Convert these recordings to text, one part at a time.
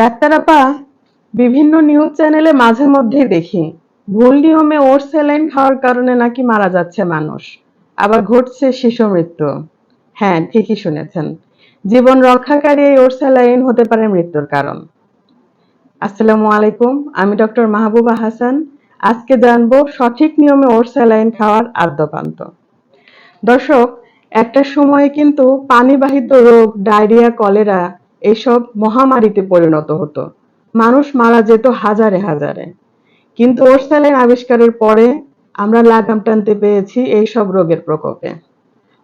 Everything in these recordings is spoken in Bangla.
ডাক্তার আপা বিভিন্ন নিউজ চ্যানেলে মাঝে মধ্যেই দেখি, ভুল নিয়মে ওর স্যালাইন খাওয়ার কারণে নাকি মারা যাচ্ছে মানুষ, আবার ঘটছে শিশু মৃত্যু। হ্যাঁ ঠিকই শুনেছেন। জীবন রক্ষাকারী এই ওর স্যালাইন হতে পারে মৃত্যুর কারণ। আসসালামু আলাইকুম, আমি ডক্টর মাহবুবা হাসান। আজকে জানব সঠিক নিয়মে ওর স্যালাইন খাওয়ার আদ্যপান্ত। দর্শক, একটা সময়ে কিন্তু পানিবাহিত রোগ, ডায়রিয়া, কলেরা এইসব মহামারীতে পরিণত হতো। মানুষ মারা যেত হাজারে হাজারে। কিন্তু ওরস্যালাইন আবিষ্কারের পরে আমরা লাগাম টানতে পেরেছি এই সব রোগের প্রকোপে।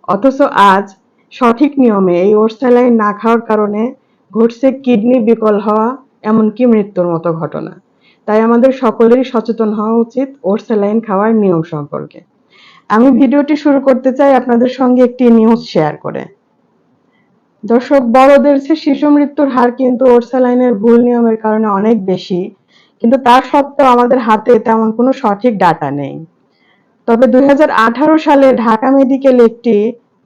অথচ আজ সঠিক নিয়মে এই ওরস্যালাইন না খাওয়ার কারণে ঘটছে কিডনি বিকল হওয়া, এমনকি মৃত্যুর মতো ঘটনা। তাই আমাদের সকলেরই সচেতন হওয়া উচিত ওরস্যালাইন খাওয়ার নিয়ম সম্পর্কে। আমি ভিডিওটি শুরু করতে চাই আপনাদের সঙ্গে একটি নিউজ শেয়ার করে। দর্শক, বড়দের চেয়ে শিশু মৃত্যুর হার কিন্তু ওরসালাইনের ভুল নিয়মের কারণে অনেক বেশি। কিন্তু তার সত্ত্বেও আমাদের হাতে তেমন কোনো সঠিক ডাটা নেই। তবে দুই হাজার আঠারো সালে ঢাকা মেডিকেল একটি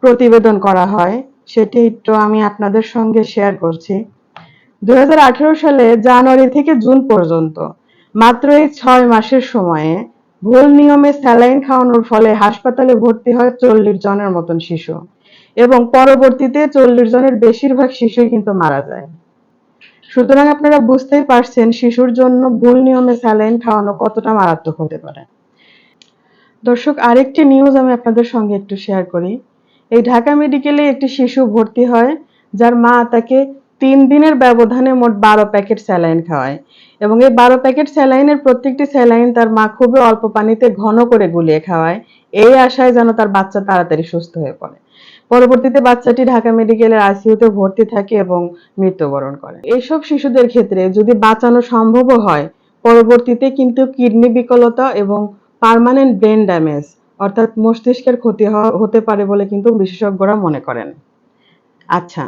প্রতিবেদন করা হয়, সেটি একটু আমি আপনাদের সঙ্গে শেয়ার করছি। দুই হাজার আঠারো সালে জানুয়ারি থেকে জুন পর্যন্ত, মাত্র এই ছয় মাসের সময়ে ভুল নিয়মে স্যালাইন খাওয়ানোর ফলে হাসপাতালে ভর্তি হয় চল্লিশ জনের মতন শিশু। এবং পরবর্তীতে চল্লিশ জনের বেশিরভাগ শিশুই কিন্তু মারা যায়। সুতরাং আপনারা বুঝতেই পারছেন শিশুর জন্য ভুল নিয়মে স্যালাইন খাওয়ানো কতটা মারাত্মক হতে পারে। দর্শক, আরেকটি নিউজ আমি আপনাদের সঙ্গে একটু শেয়ার করি। এই ঢাকা মেডিকেলে একটি শিশু ভর্তি হয়, যার মা তাকে তিন দিনের ব্যবধানে মোট বারো প্যাকেট স্যালাইন খাওয়ায় এবং এই বারো প্যাকেট স্যালাইনের প্রত্যেকটি স্যালাইন তার মা খুবই অল্প পানিতে ঘন করে গুলিয়ে খাওয়ায়। এই আশায় যেন তার বাচ্চা তাড়াতাড়ি সুস্থ হয়ে পড়ে। পরবর্তীতে বাচ্চাটি ঢাকা মেডিকেলের আইসিইউতে ভর্তি থাকে এবং মৃত্যুবরণ করে। এইসব শিশুদের ক্ষেত্রে যদি বাঁচানো সম্ভব হয়, পরবর্তীতে কিন্তু কিডনি বিকলতা এবং পার্মানেন্ট ব্রেন ড্যামেজ অর্থাৎ মস্তিষ্কের ক্ষতি হতে পারে বলে কিন্তু বিশেষজ্ঞরা মনে করেন। আচ্ছা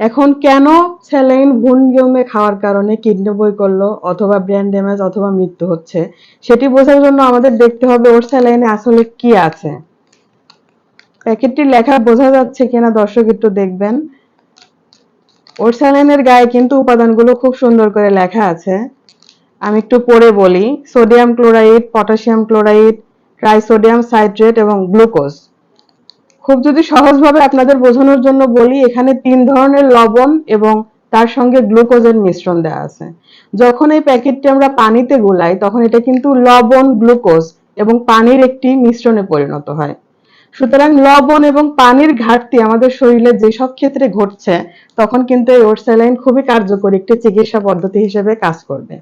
এখন কেন স্যালাইন ভুল নিয়মে খাওয়ার কারণে কিডনি বই করল অথবা ব্রেন ড্যামেজ অথবা মৃত্যু হচ্ছে, সেটি বোঝার জন্য আমাদের দেখতে হবে ওর স্যালাইনে আসলে কি আছে। প্যাকেটটি লেখা বোঝা যাচ্ছে কিনা দর্শক একটু দেখবেন। ওর স্যালাইনের গায়ে কিন্তু উপাদানগুলো খুব সুন্দর করে লেখা আছে। আমি একটু পড়ে বলি, sodium chloride, potassium chloride, trisodium citrate এবং গ্লুকোজ। খুব যদি সহজভাবে আপনাদের বোঝানোর জন্য বলি, এখানে তিন ধরনের লবণ এবং তার সঙ্গে গ্লুকোজের মিশ্রণ দেওয়া আছে। যখন এই প্যাকেটটি আমরা পানিতে গোলাই, তখন এটা কিন্তু লবণ, গ্লুকোজ এবং পানির একটি মিশ্রণে পরিণত হয়। সুতরাং লবণ এবং পানির ঘাটতি আমাদের শরীরে যেসব ক্ষেত্রে ঘটছে, তখন কিন্তু এই ওরস্যালাইন খুবই কার্যকরী একটি চিকিৎসা পদ্ধতি হিসেবে কাজ করবে।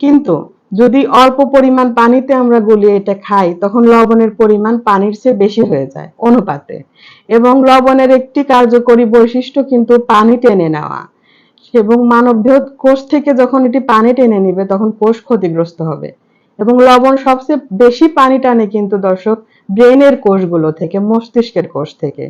কিন্তু যদি অল্প পরিমাণ পানিতে আমরা গলিয়ে এটা খাই, তখন লবণের পরিমাণ পানির চেয়ে বেশি হয়ে যায়, অনুপাতে। এবং লবণের একটি কার্যকরী বৈশিষ্ট্য কিন্তু পানি টেনে নেওয়া। এবং মানবদেহ কোষ থেকে যখন এটি পানি টেনে নিবে, তখন কোষ ক্ষতিগ্রস্ত হবে। এবং লবণ সবচেয়ে বেশি পানি টানে কিন্তু দর্শক ব্রেনের কোষগুলো থেকে, মস্তিষ্কের কোষ থেকে।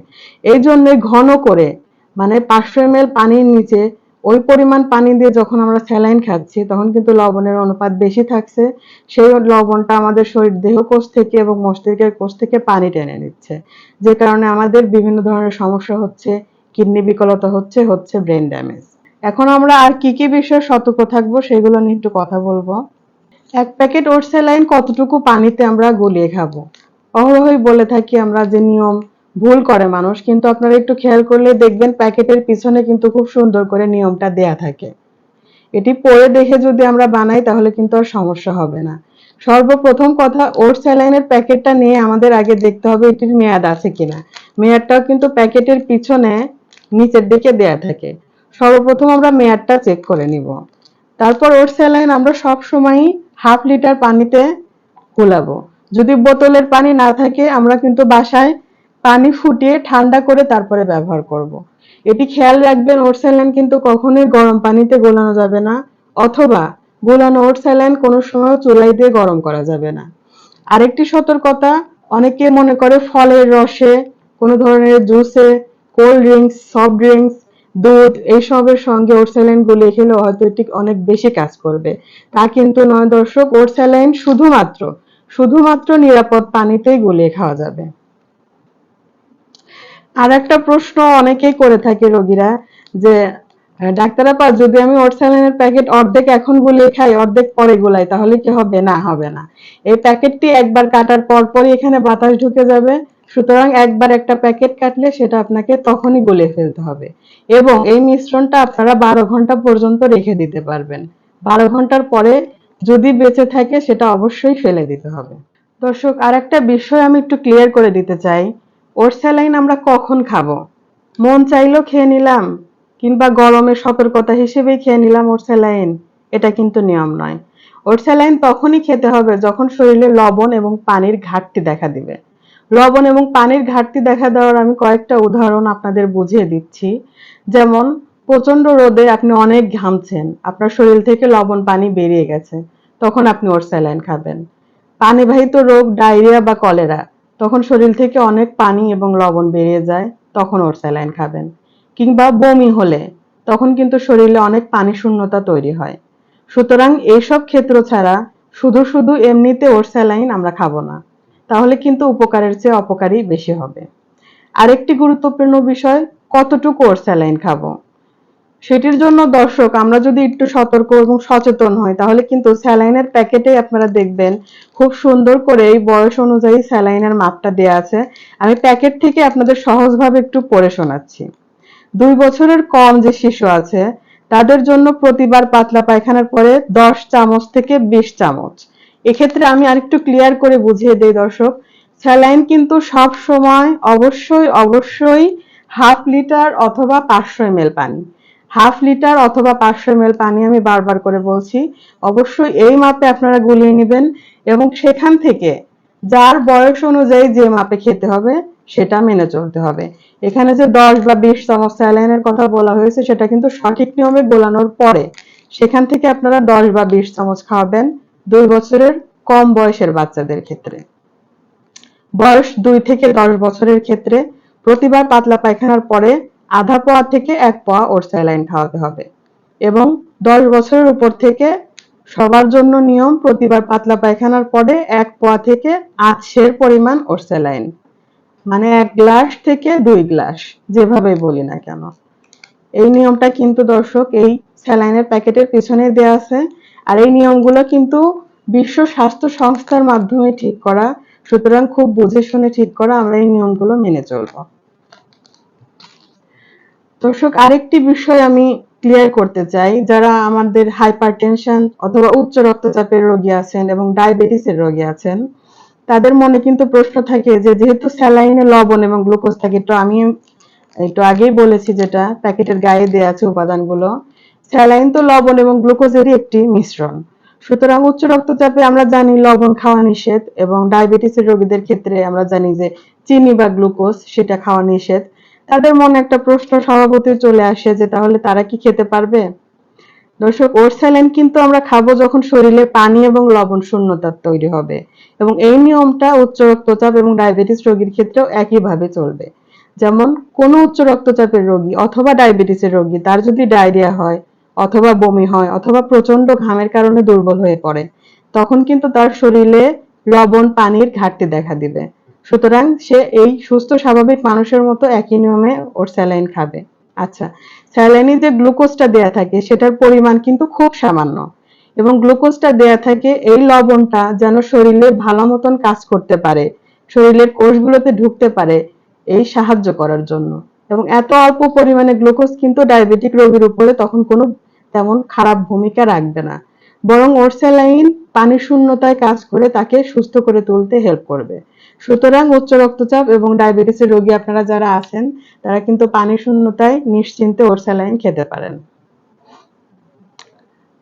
এই জন্য ঘন করে মানে পাঁচশো এম পানির নিচে, ওই পরিমাণ পানি দিয়ে যখন আমরা স্যালাইন খাচ্ছি, তখন কিন্তু লবণের অনুপাত বেশি থাকছে। সেই লবণটা আমাদের শরীর দেহ কোষ থেকে এবং মস্তিষ্কের কোষ থেকে পানি টেনে নিচ্ছে। যে কারণে আমাদের বিভিন্ন ধরনের সমস্যা হচ্ছে, কিডনি বিকলতা হচ্ছে হচ্ছে ব্রেন ড্যামেজ। এখন আমরা আর কি কি বিষয়ে সতর্ক থাকব সেগুলো নিয়ে একটু কথা বলব। এক প্যাকেট ওট স্যালাইন কতটুকু পানিতে আমরা গলিয়ে খাব? অহরহই বলে থাকি আমরা যে নিয়ম ভুল করে মানুষ, কিন্তু আপনারা একটু খেয়াল করলে দেখবেন প্যাকেটের পিছনে কিন্তু খুব সুন্দর করে নিয়মটা দেয়া থাকে। এটি পরে দেখে যদি আমরা বানাই, তাহলে কিন্তু আর সমস্যা হবে না। সর্বপ্রথম কথা ওর স্যালাইনের প্যাকেটটা নিয়ে আমাদের আগে দেখতে হবে এটির মেয়াদ আছে কিনা। মেয়াদটাও কিন্তু প্যাকেটের পিছনে নিচের দিকে দেয়া থাকে। সর্বপ্রথম আমরা মেয়াদটা চেক করে নিব। তারপর ওর স্যালাইন আমরা সব সময়ই হাফ লিটার পানিতে গোলাবো। যদি বোতলের পানি না থাকে, আমরা কিন্তু বাসায় পানি ফুটিয়ে ঠান্ডা করে তারপরে ব্যবহার করব। এটি খেয়াল রাখবেন ওট স্যালাইন কিন্তু কখনোই গরম পানিতে গোলানো যাবে না, অথবা গোলানো ওট স্যালাইন কোনো সময় চুলাই দিয়ে গরম করা যাবে না আরেকটি সতর্কতা, অনেকে মনে করে ফলের রসে কোনো ধরনের জুসে, কোল্ড ড্রিঙ্কস, সফট ড্রিঙ্কস, দুধ এইসবের সঙ্গে ওট স্যালাইন গুলিয়ে খেলে হয়তো এটি অনেক বেশি কাজ করবে তা কিন্তু নয় দর্শক ওট স্যালাইন শুধুমাত্র শুধুমাত্র নিরাপদ পানিতেই গুলিয়ে খাওয়া যাবে। আর একটা প্রশ্ন অনেকেই করে থাকে রোগীরা যে ডাক্তার আপা যদি আমি ওর স্যালাইনের প্যাকেট অর্ধেক এখন গুলিয়ে খাই, অর্ধেক পরে গুলাই, তাহলে কি হবে? না হবে না। এই প্যাকেটটি একবার কাটার পর পরই এখানে বাতাস ঢুকে যাবে। সুতরাং একবার একটা প্যাকেট কাটলে সেটা আপনাকে তখনই গলিয়ে ফেলতে হবে। এবং এই মিশ্রণটা আপনারা বারো ঘণ্টা পর্যন্ত রেখে দিতে পারবেন। বারো ঘণ্টার পরে যদি বেঁচে থাকে, সেটা অবশ্যই ফেলে দিতে হবে। দর্শক আর একটা বিষয় আমি একটু ক্লিয়ার করে দিতে চাই। ওর স্যালাইন আমরা কখন খাব? মন চাইলো খেয়ে নিলাম, কিংবা গরমে সতর্কতা হিসেবেই খেয়ে নিলাম ওর স্যালাইন। এটা কিন্তু নিয়ম নয়। ওর স্যালাইন তখনই খেতে হবে যখন শরীরে লবণ এবং পানির ঘাটতি দেখা দিবে। লবণ এবং পানির ঘাটতি দেখা দেওয়ার আমি কয়েকটা উদাহরণ আপনাদের বুঝিয়ে দিচ্ছি। যেমন প্রচণ্ড রোদে আপনি অনেক ঘামছেন, আপনার শরীর থেকে লবণ পানি বেরিয়ে গেছে, তখন আপনি ওর স্যালাইন খাবেন। পানিবাহিত রোগ, ডায়রিয়া বা কলেরা, তখন শরীর থেকে অনেক পানি এবং লবণ বেরিয়ে যায়, তখন ওর স্যালাইন খাবেন। কিংবা বমি হলে, তখন কিন্তু শরীরে অনেক পানি শূন্যতা তৈরি হয়। সুতরাং এইসব ক্ষেত্র ছাড়া শুধু শুধু এমনিতে ওর স্যালাইন আমরা খাব না, তাহলে কিন্তু উপকারের চেয়ে অপকারই বেশি হবে। আরেকটি গুরুত্বপূর্ণ বিষয়, কতটুকু ওর স্যালাইন খাব? সেটির জন্য দর্শক, আমরা যদি একটু সতর্ক এবং সচেতন হই, তাহলে কিন্তু স্যালাইনের প্যাকেটে আপনারা দেখবেন খুব সুন্দর করে এই বয়স অনুযায়ী স্যালাইনের মাপটা দেয়া আছে। আমি প্যাকেট থেকে আপনাদের সহজভাবে একটু পড়ে শোনাচ্ছি। দুই বছরের কম যে শিশু আছে, তাদের জন্য প্রতিবার পাতলা পায়খানার পরে দশ চামচ থেকে বিশ চামচ। এক্ষেত্রে আমি আরেকটু ক্লিয়ার করে বুঝিয়ে দেই দর্শক, স্যালাইন কিন্তু সব সময় অবশ্যই অবশ্যই হাফ লিটার অথবা পাঁচশো এমএল পানি। হাফ লিটার অথবা পাঁচশো এমএল পানি আমি বারবার করে বলছি। অবশ্যই এই মাপে আপনারা গুলিয়ে নেবেন এবং সেখান থেকে যার বয়স অনুযায়ী যে মাপে খেতে হবে সেটা মেনে চলতে হবে। এখানে যে দশ বা বিশ চামচ স্যালাইনের কথা বলা হয়েছে, সেটা কিন্তু সঠিক নিয়মে গোলানোর পরে সেখান থেকে আপনারা দশ বা বিশ চামচ খাওয়াবেন দুই বছরের কম বয়সের বাচ্চাদের ক্ষেত্রে। বয়স দুই থেকে দশ বছরের ক্ষেত্রে প্রতিবার পাতলা পায়খানার পরে আধা পোয়া থেকে এক পোয়া ওর স্যালাইন খাওয়াতে হবে। এবং দশ বছরের উপর থেকে সবার জন্য নিয়ম, প্রতিবার পাতলা পায়খানার পরে এক পোয়া থেকে আধ সের পরিমাণ ওর স্যালাইন। মানে এক গ্লাস থেকে দুই গ্লাস, যেভাবে বলি না কেন। এই নিয়মটা কিন্তু দর্শক, এই স্যালাইনের প্যাকেটের পিছনে দেয়া আছে। আর এই নিয়মগুলো কিন্তু বিশ্ব স্বাস্থ্য সংস্থার মাধ্যমে ঠিক করা, সুতরাং খুব বুঝে শুনে ঠিক করা আমরা এই নিয়মগুলো মেনে চলবো। দর্শক, আরেকটি বিষয় আমি ক্লিয়ার করতে চাই। যারা আমাদের হাইপারটেনশন অথবা উচ্চ রক্তচাপের রোগী আছেন এবং ডায়াবেটিসের রোগী আছেন, তাদের মনে কিন্তু প্রশ্ন থাকে যে, যেহেতু স্যালাইনে লবণ এবং গ্লুকোজ থাকে, তো আমি একটু আগেই বলেছি যেটা, প্যাকেটের গায়ে দেওয়া আছে উপাদানগুলো। স্যালাইন তো লবণ এবং গ্লুকোজেরই একটি মিশ্রণ। সুতরাং উচ্চ রক্তচাপে আমরা জানি লবণ খাওয়া নিষেধ এবং ডায়াবেটিসের রোগীদের ক্ষেত্রে আমরা জানি যে, চিনি বা গ্লুকোজ সেটা খাওয়া নিষেধ। তাদের মনে একটা প্রশ্ন স্বভাবতই চলে আসে যে, তাহলে তারা কি খেতে পারবে? দর্শক, ওর স্যালাইন কিন্তু আমরা খাব যখন শরীরে পানি এবং লবণ শূন্যতা তৈরি হবে এবং এই নিয়মটা উচ্চ রক্তচাপ এবং ডায়াবেটিস রোগীর ক্ষেত্রেও একইভাবে চলবে। যেমন, কোন উচ্চ রক্তচাপের রোগী অথবা ডায়াবেটিসের রোগী, তার যদি ডায়রিয়া হয় অথবা বমি হয় অথবা প্রচণ্ড ঘামের কারণে দুর্বল হয়ে পড়ে, তখন কিন্তু তার শরীরে লবণ, পানির ঘাটতি দেখা দিবে। সুতরাং সে এই সুস্থ, স্বাভাবিক মানুষের মতো একই নিয়মে ওর স্যালাইন খাবে। আচ্ছা স্যালাইনে যে গ্লুকোজটা দেয়া থাকে, সেটার পরিমাণ কিন্তু খুব সামান্য। এবং গ্লুকোজটা দেয়া থাকে, এই লবণটা যেন শরীরে ভালো মতন কাজ করতে পারে, শরীরের কোষগুলোতে ঢুকতে পারে, এই সাহায্য করার জন্য। এবং এত অল্প পরিমাণে গ্লুকোজ কিন্তু ডায়াবেটিক রোগীর উপরে তখন কোনো তেমন খারাপ ভূমিকা রাখবে না। বরং ওর স্যালাইন পানি শূন্যতায় কাজ করে তাকে সুস্থ করে তুলতে হেল্প করবে। সুতরাং উচ্চ রক্তচাপ এবং ডায়াবেটিসের রোগী আপনারা যারা আছেন, তারা কিন্তু পানি শূন্যতায় নিশ্চিন্তে ওর স্যালাইন খেতে পারেন।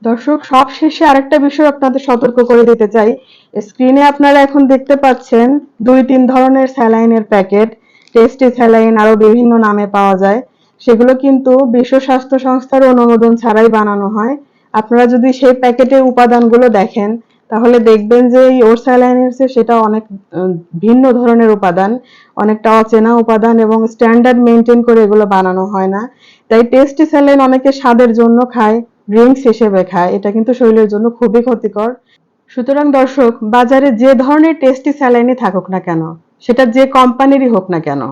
দর্শক সব শেষে আরেকটা বিষয় আপনাদের সতর্ক করে দিতে চাই। স্ক্রিনে আপনারা এখন দেখতে পাচ্ছেন দুই তিন ধরনের স্যালাইনের প্যাকেট। টেস্টি স্যালাইন আরও বিভিন্ন নামে পাওয়া যায়। সেগুলো কিন্তু বিশ্ব স্বাস্থ্য সংস্থার অনুমোদন ছাড়াই বানানো হয়। আপনারা যদি সেই প্যাকেটের উপাদানগুলো দেখেন তাহলে দেখবেন যে এই ওর স্যালাইনের সেটা অনেক ভিন্ন ধরনের উপাদান, অনেকটা অচেনা উপাদান এবং স্ট্যান্ডার্ড মেনটেন করে এগুলো বানানো হয় না। তাই টেস্টি স্যালাইন অনেকে স্বাদের জন্য খায় ড্রিঙ্কস হিসেবে খায়, এটা কিন্তু শরীরের জন্য খুবই ক্ষতিকর। সুতরাং দর্শক, বাজারে যে ধরনের টেস্টি স্যালাইনই থাকুক না কেন, সেটা যে কোম্পানিরই হোক না কেন,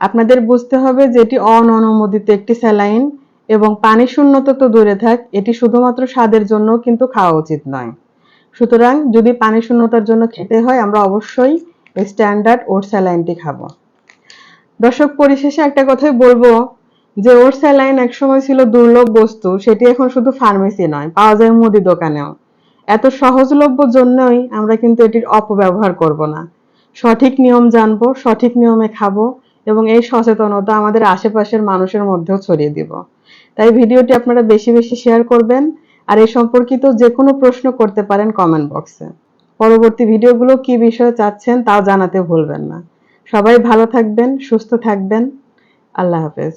আপনাদের বুঝতে হবে যে এটি অননুমোদিত একটি স্যালাইন এবং পানি শূন্যতা তো দূরে থাক, এটি শুধুমাত্র স্বাদের জন্য কিন্তু খাওয়া উচিত নয়। সুতরাং যদি পানি শূন্যতার জন্য খেতে হয় আমরা অবশ্যই স্ট্যান্ডার্ড ওট স্যালাইনটি খাব। দর্শক পরিশেষে একটা কথাই বলব যে ওট স্যালাইন একসময় ছিল দুর্লভ বস্তু সেটি এখন শুধু ফার্মেসি নয় পাওয়া যায় মুদি দোকানেও। এত সহজলভ্য জন্যই আমরা কিন্তু এটির অপব্যবহার করব না। সঠিক নিয়ম জানব সঠিক নিয়মে খাব এবং এই সচেতনতা আমাদের আশেপাশের মানুষের মধ্যেও ছড়িয়ে দিব। তাই ভিডিওটি আপনারা বেশি বেশি শেয়ার করবেন। আর এ সম্পর্কিত যে কোনো প্রশ্ন করতে পারেন কমেন্ট বক্সে পরবর্তী ভিডিওগুলো কি বিষয়ে চাচ্ছেন তাও জানাতে ভুলবেন না। সবাই ভালো থাকবেন, সুস্থ থাকবেন। আল্লাহ হাফেজ।